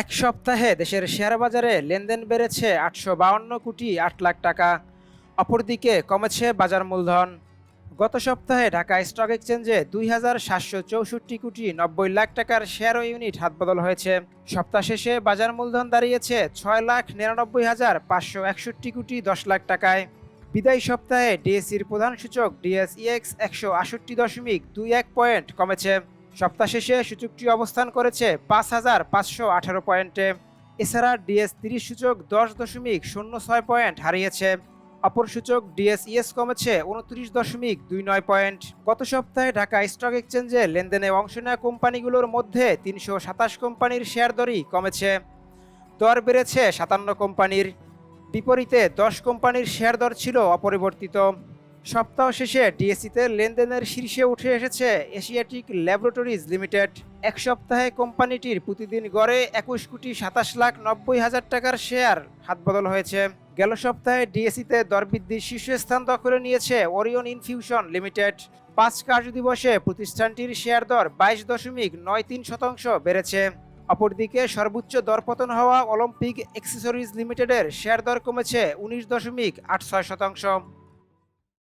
এক সপ্তাহে দেশের শেয়ার বাজারে লেনদেন বেড়েছে আটশো বাউন্ন কোটি আট লাখ টাকা। অপরদিকে কমেছে বাজার মূলধন। গত সপ্তাহে ঢাকা স্টক এক্সচেঞ্জে দুই হাজার সাতশো চৌষট্টি কোটি নব্বই লাখ টাকার শেয়ার ও ইউনিট হাতবদল হয়েছে। সপ্তাহ শেষে বাজার মূলধন দাঁড়িয়েছে ছয় লাখ নিরানব্বই হাজার পাঁচশো একষট্টি কোটি দশ লাখ টাকায়। বিদায়ী সপ্তাহে ডিএসসির প্রধান সূচক ডিএসইএক্স একশো আষট্টি দশমিক দুই এক পয়েন্ট কমেছে। সপ্তাহ শেষে সূচকটি অবস্থান করেছে পাঁচ হাজার পাঁচশো আঠারো পয়েন্টে। এছাড়া ডিএস তিরিশ সূচক দশ দশমিক শূন্য ছয় পয়েন্ট হারিয়েছে। অপর সূচক ডিএসইএস কমেছে উনত্রিশ দশমিক দুই নয় পয়েন্ট। গত সপ্তাহে ঢাকা স্টক এক্সচেঞ্জে লেনদেনে অংশ নেওয়া কোম্পানিগুলোর মধ্যে তিনশো সাতাশ কোম্পানির শেয়ার দরই কমেছে। দর বেড়েছে সাতান্ন কোম্পানির। বিপরীতে দশ কোম্পানির শেয়ার দর ছিল অপরিবর্তিত। সপ্তাহ শেষে ডিএসসিতে লেনদেনের শীর্ষে উঠে এসেছে এশিয়াটিক ল্যাবরেটরিজ লিমিটেড। এক সপ্তাহে কোম্পানিটির প্রতিদিন গড়ে একুশ কোটি সাতাশ লাখ নব্বই হাজার টাকার শেয়ার হাতবদল হয়েছে। গেল সপ্তাহে ডিএসসিতে দরবৃদ্ধির শীর্ষস্থান দখলে নিয়েছে ওরিয়ন ইনফিউশন লিমিটেড। পাঁচ কার্যদিবসে প্রতিষ্ঠানটির শেয়ার দর বাইশ দশমিক নয় তিন শতাংশ বেড়েছে। অপরদিকে সর্বোচ্চ দরপতন হওয়া অলিম্পিক এক্সেসরিজ লিমিটেডের শেয়ার দর কমেছে উনিশ দশমিক আট ছয় শতাংশ।